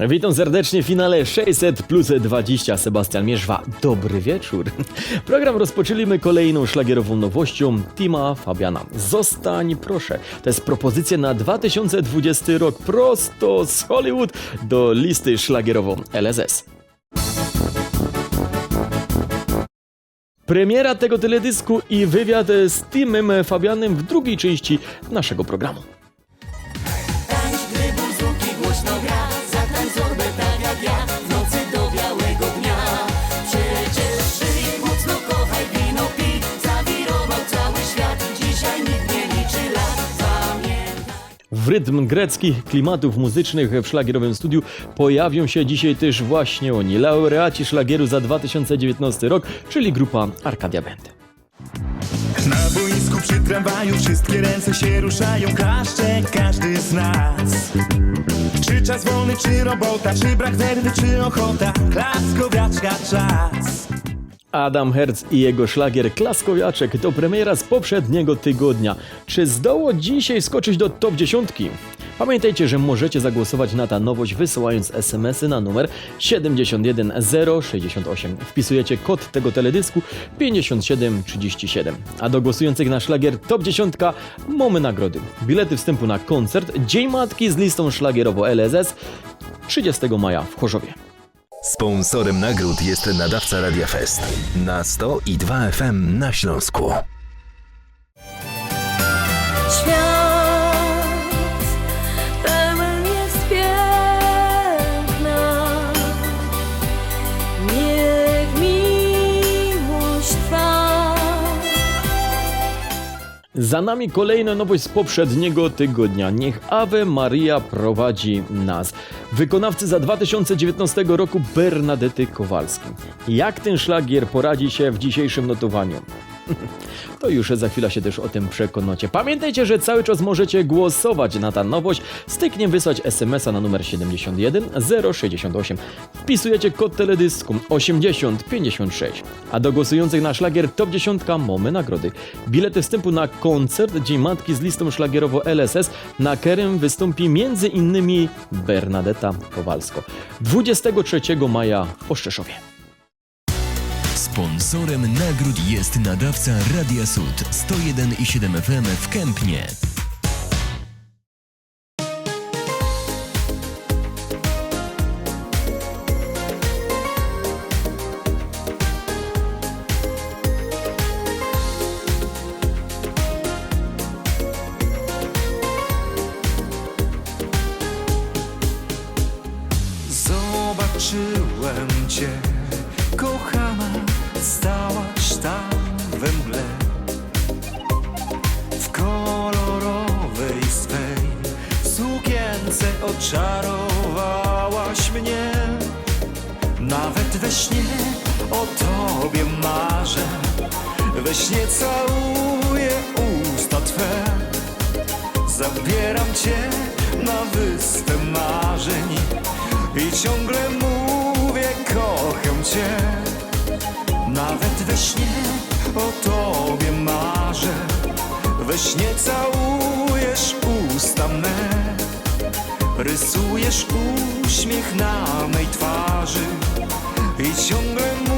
Witam serdecznie w finale 600 plus 20. Sebastian Mierzwa, dobry wieczór. Program rozpoczęliśmy kolejną szlagierową nowością Tima Fabiana. Zostań proszę. To jest propozycja na 2020 rok prosto z Hollywood do listy szlagierową LSS. Premiera tego teledysku i wywiad z Timem Fabianem w drugiej części naszego programu. W rytm greckich klimatów muzycznych w szlagierowym studiu pojawią się dzisiaj też właśnie oni, laureaci szlagieru za 2019 rok, czyli grupa Arcadia Band. Na boisku przy tramwaju wszystkie ręce się ruszają, klaszcze każdy z nas. Czy czas wolny, czy robota, czy brak werwy, czy ochota, klaskowiaczka czas. Adam Herz i jego szlagier Klaskowiaczek to premiera z poprzedniego tygodnia. Czy zdoło dzisiaj skoczyć do top 10? Pamiętajcie, że możecie zagłosować na tę nowość wysyłając SMS-y na numer 71068. Wpisujecie kod tego teledysku 5737. A do głosujących na szlagier top 10 mamy nagrody. Bilety wstępu na koncert Dzień Matki z listą szlagierowo LSS 30 maja w Chorzowie. Sponsorem nagród jest nadawca Radia Fest na 100 i 2 FM na Śląsku. Za nami kolejna nowość z poprzedniego tygodnia. Niech Ave Maria prowadzi nas. Wykonawcy za 2019 roku Bernadety Kowalskiej. Jak ten szlagier poradzi się w dzisiejszym notowaniu? To już za chwilę się też o tym przekonacie. Pamiętajcie, że cały czas możecie głosować na tę nowość. Styknie wysłać SMS-a na numer 71 068. Wpisujecie kod teledysku 8056. A do głosujących na szlagier Top 10 mamy nagrody. Bilety wstępu na koncert Dzień Matki z listą szlagierowo LSS, na którym wystąpi m.in. Bernadetta Kowalsko. 23 maja w Oszczeszowie. Sponsorem nagród jest nadawca Radia Sud 101,7 FM w Kępnie. We śnie o tobie marzę, we śnie całujesz usta me, rysujesz uśmiech na mej twarzy i ciągle mówisz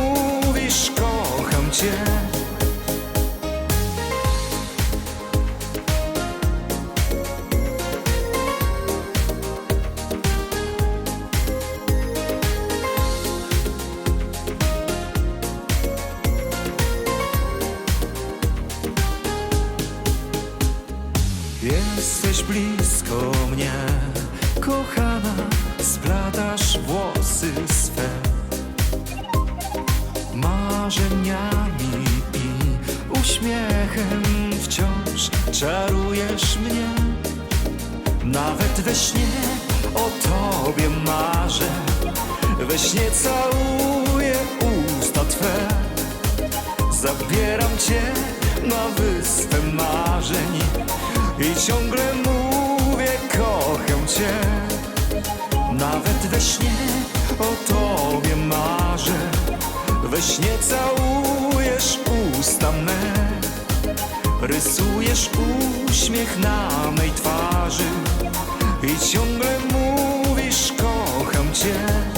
Jesteś blisko mnie, kochana, splatasz włosy swe marzeniami i uśmiechem wciąż czarujesz mnie. Nawet we śnie o tobie marzę, we śnie całuję usta twe. Zabieram cię na wyspę marzeń i ciągle mówię kocham cię. Nawet we śnie o tobie marzę. We śnie całujesz usta me Rysujesz uśmiech na mej twarzy. I ciągle mówisz kocham cię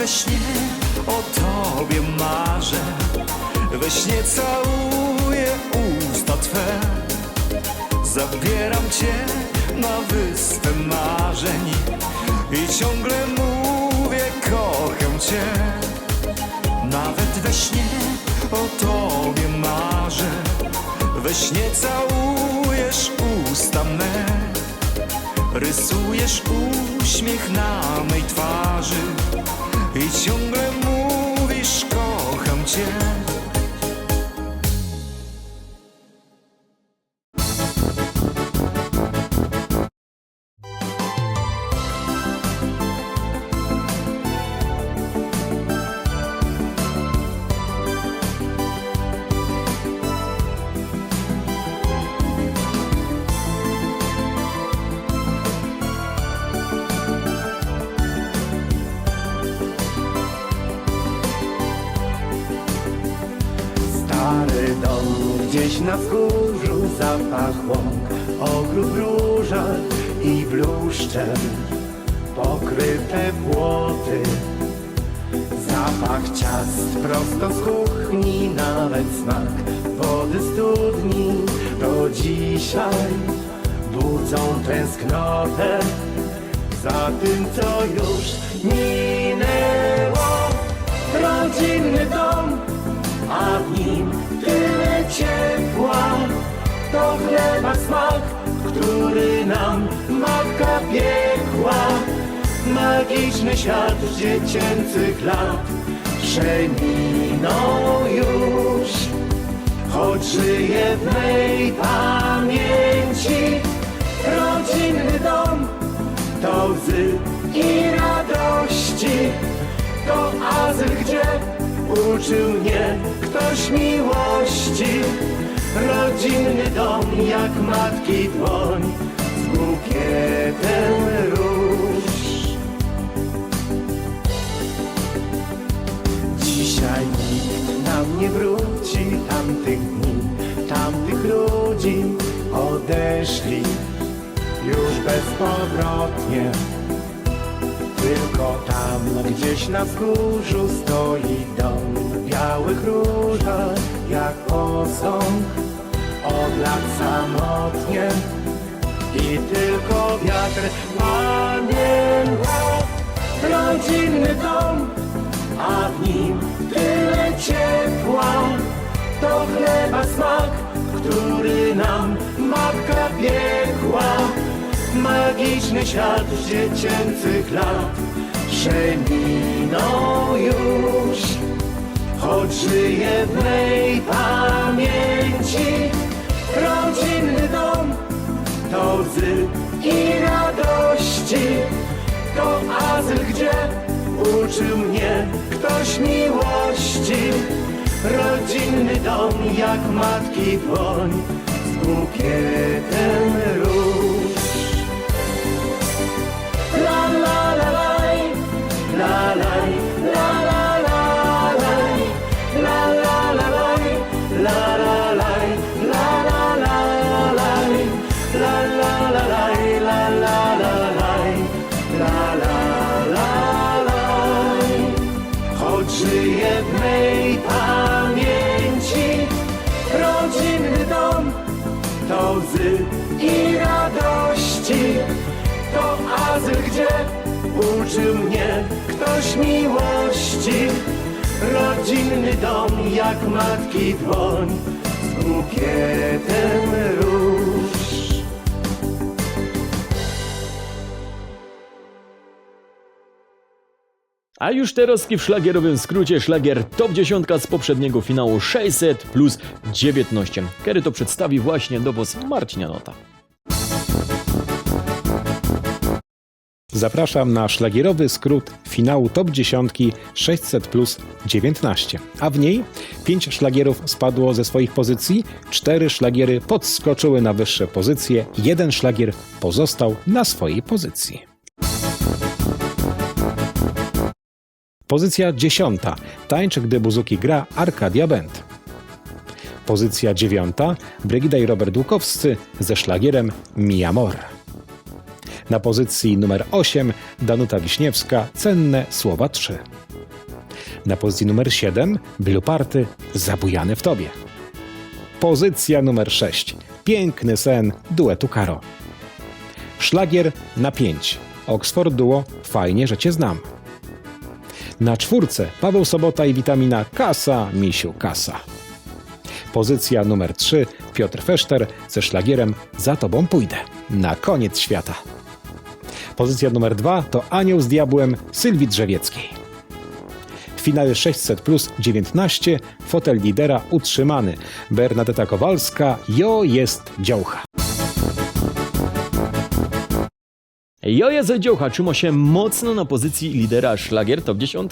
we śnie o tobie marzę. We śnie całuję usta twe. Zabieram cię na wyspę marzeń I ciągle mówię kocham cię. Nawet we śnie o tobie marzę. We śnie całujesz usta me. Rysujesz uśmiech na mej twarzy I ciągle mówisz kocham cię gdzieś na wzgórzu zapach łąk Ogród w różach i bluszczem Pokryte płoty. Zapach ciast prosto z kuchni Nawet smak wody studni. Do dzisiaj budzą tęsknotę Za tym co już minęło. Rodzinny dom a w nim ciepła. To chleba smak, który nam matka piekła. Magiczny świat dziecięcych lat przeminął już, choć żyje w mej pamięci. Rodzinny dom to łzy i radości, to azyl, gdzie uczył mnie ktoś miłości. Rodzinny dom jak matki dłoń z bukietem róż. Dzisiaj nikt nam nie wróci tamtych dni, tamtych ludzi odeszli już bezpowrotnie. Tylko tam gdzieś na wzgórzu stoi dom w białych różach jak posąg od lat samotnie i tylko wiatr pamięta rodzinny dom, a w nim tyle ciepła. To chleba smak, który nam matka piekła. Magiczny świat dziecięcych lat przeminął już, choć żyje w mej pamięci. Rodzinny dom to łzy i radości, to azyl, gdzie uczył mnie ktoś miłości. Rodzinny dom jak matki dłoń z bukietem la laj, la miłości. Rodzinny dom jak matki dłoń z bukietem róż. A już teraz w szlagierowym skrócie szlagier top 10 z poprzedniego finału 600 plus 19, który to przedstawi właśnie dowóz Marcina Nota. Zapraszam na szlagierowy skrót finału top 10 600 plus 19. A w niej 5 szlagierów spadło ze swoich pozycji, 4 szlagiery podskoczyły na wyższe pozycje, jeden szlagier pozostał na swojej pozycji. Pozycja 10. Tańczy, gdy Buzuki gra Arkadia Band. Pozycja 9. Brygida i Robert Łukowscy ze szlagierem Mi Amor. Na pozycji numer 8 Danuta Wiśniewska Cenne Słowa 3. Na pozycji numer 7 Blue Party Zabujany w Tobie. Pozycja numer 6 Piękny sen duetu Karo. Szlagier na 5 Oxford Duo Fajnie, że Cię znam. Na czwórce Paweł Sobota i witamina Kasa, Misiu Kasa. Pozycja numer 3 Piotr Feszter ze szlagierem Za Tobą pójdę. Na koniec świata. Pozycja numer 2 to Anioł z Diabłem Sylwii Drzewieckiej. W finale 600 plus 19 fotel lidera utrzymany. Bernadetta Kowalska, Jo jest działcha. Joje Zedziocha trzyma się mocno na pozycji lidera szlagier top 10.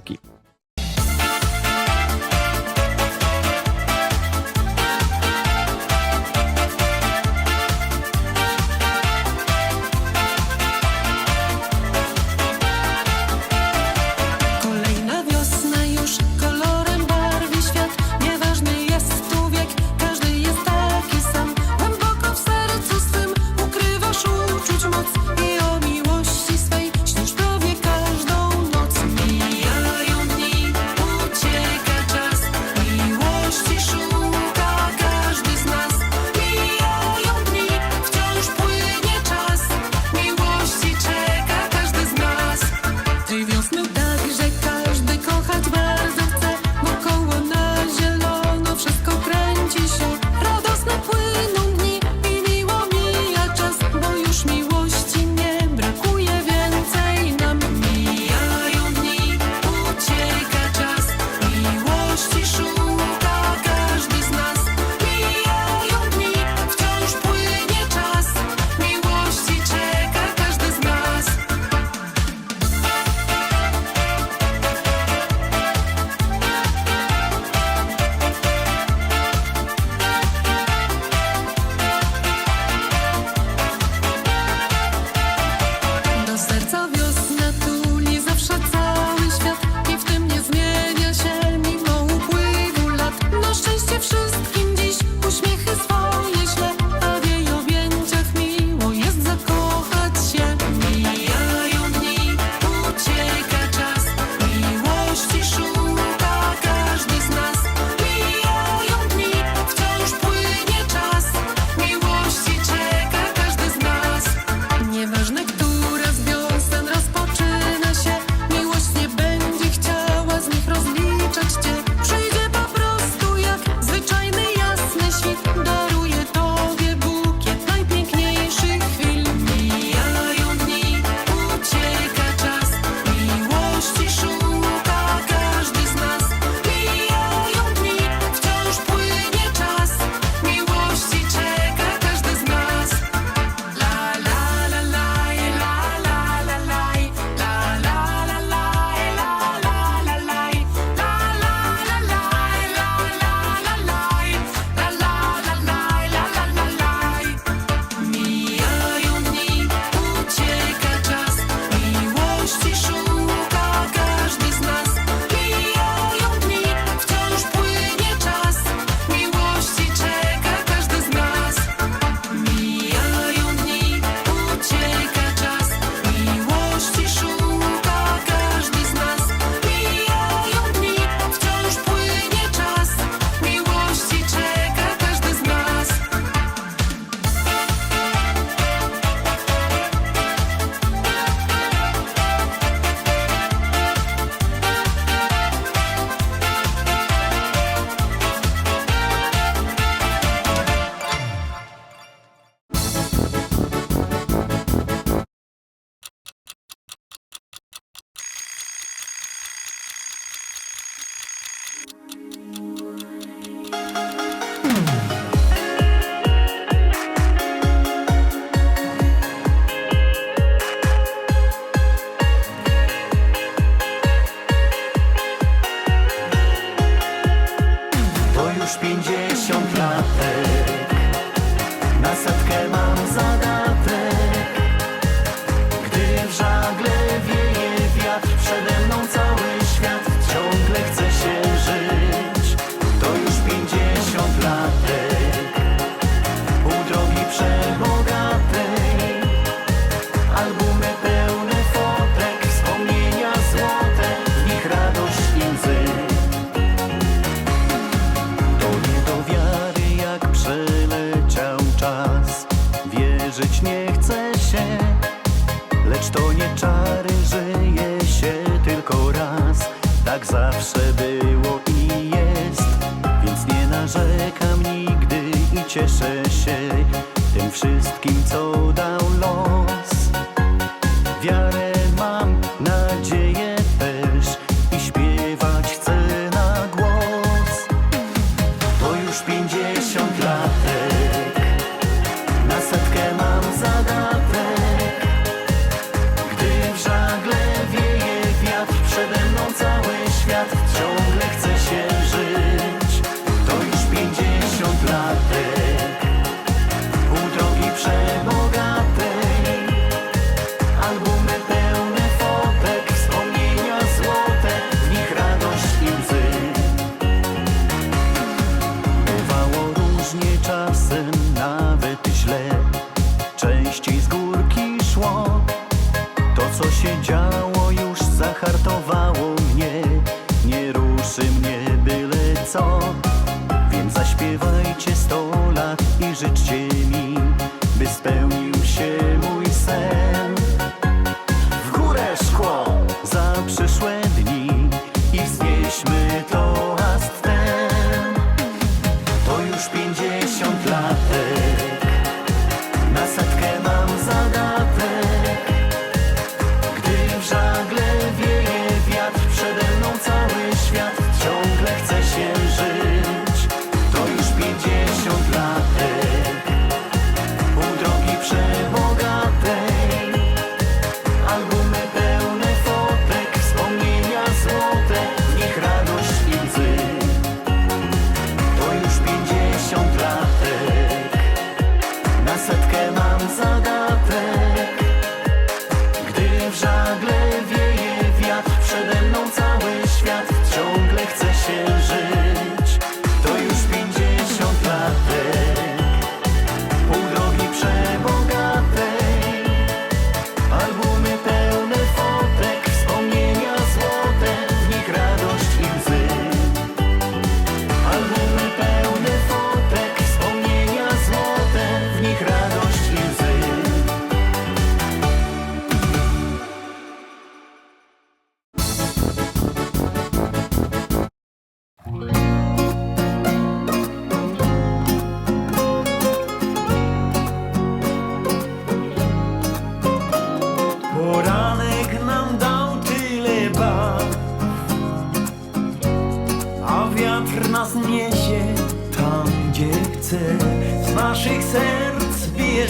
naszych serc bije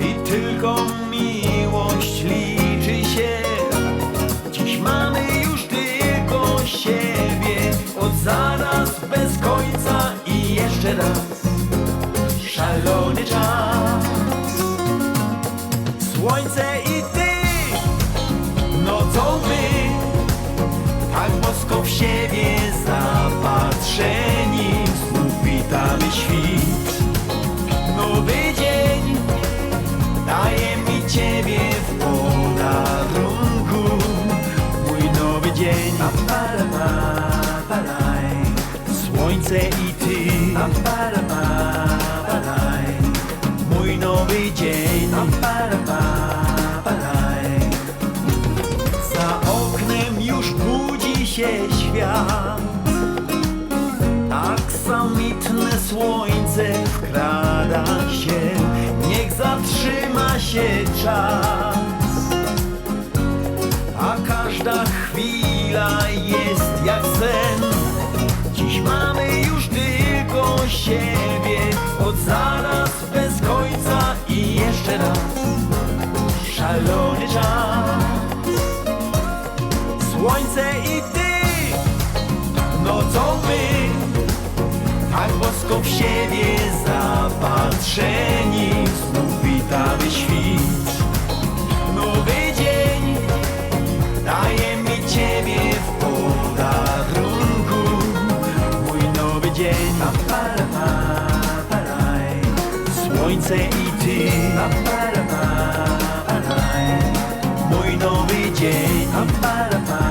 I tylko miłość liczy się. Dziś mamy już tylko siebie. Od zaraz bez końca i jeszcze raz. Szalony czas. Słońce i ty Nocą my. Tak bosko w siebie zapadł. słońce i ty. Mój nowy dzień. Za oknem już budzi się świat. Aksamitne słońce wkrada się. Niech zatrzyma się czas. A każda chwila jest nas Szalony czas. Słońce i ty Nocą my Tak bosko w siebie zapatrzeni. ti Amparama anai Moi no mi jei Amparama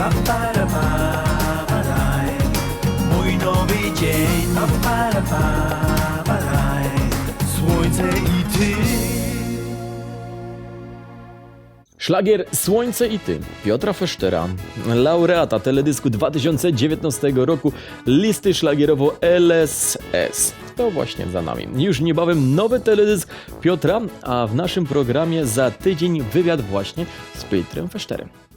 Ty pa, para, pa, paraj. Mój nowy dzień pa, para. Słońce i Ty Szlagier Słońce i Ty Piotra Feштera, laureata teledysku 2019 roku listy szlagierowo LSS. To właśnie za nami. Już niebawem nowy teledysk Piotra, a w naszym programie za tydzień wywiad właśnie z Piotrem Feszterem.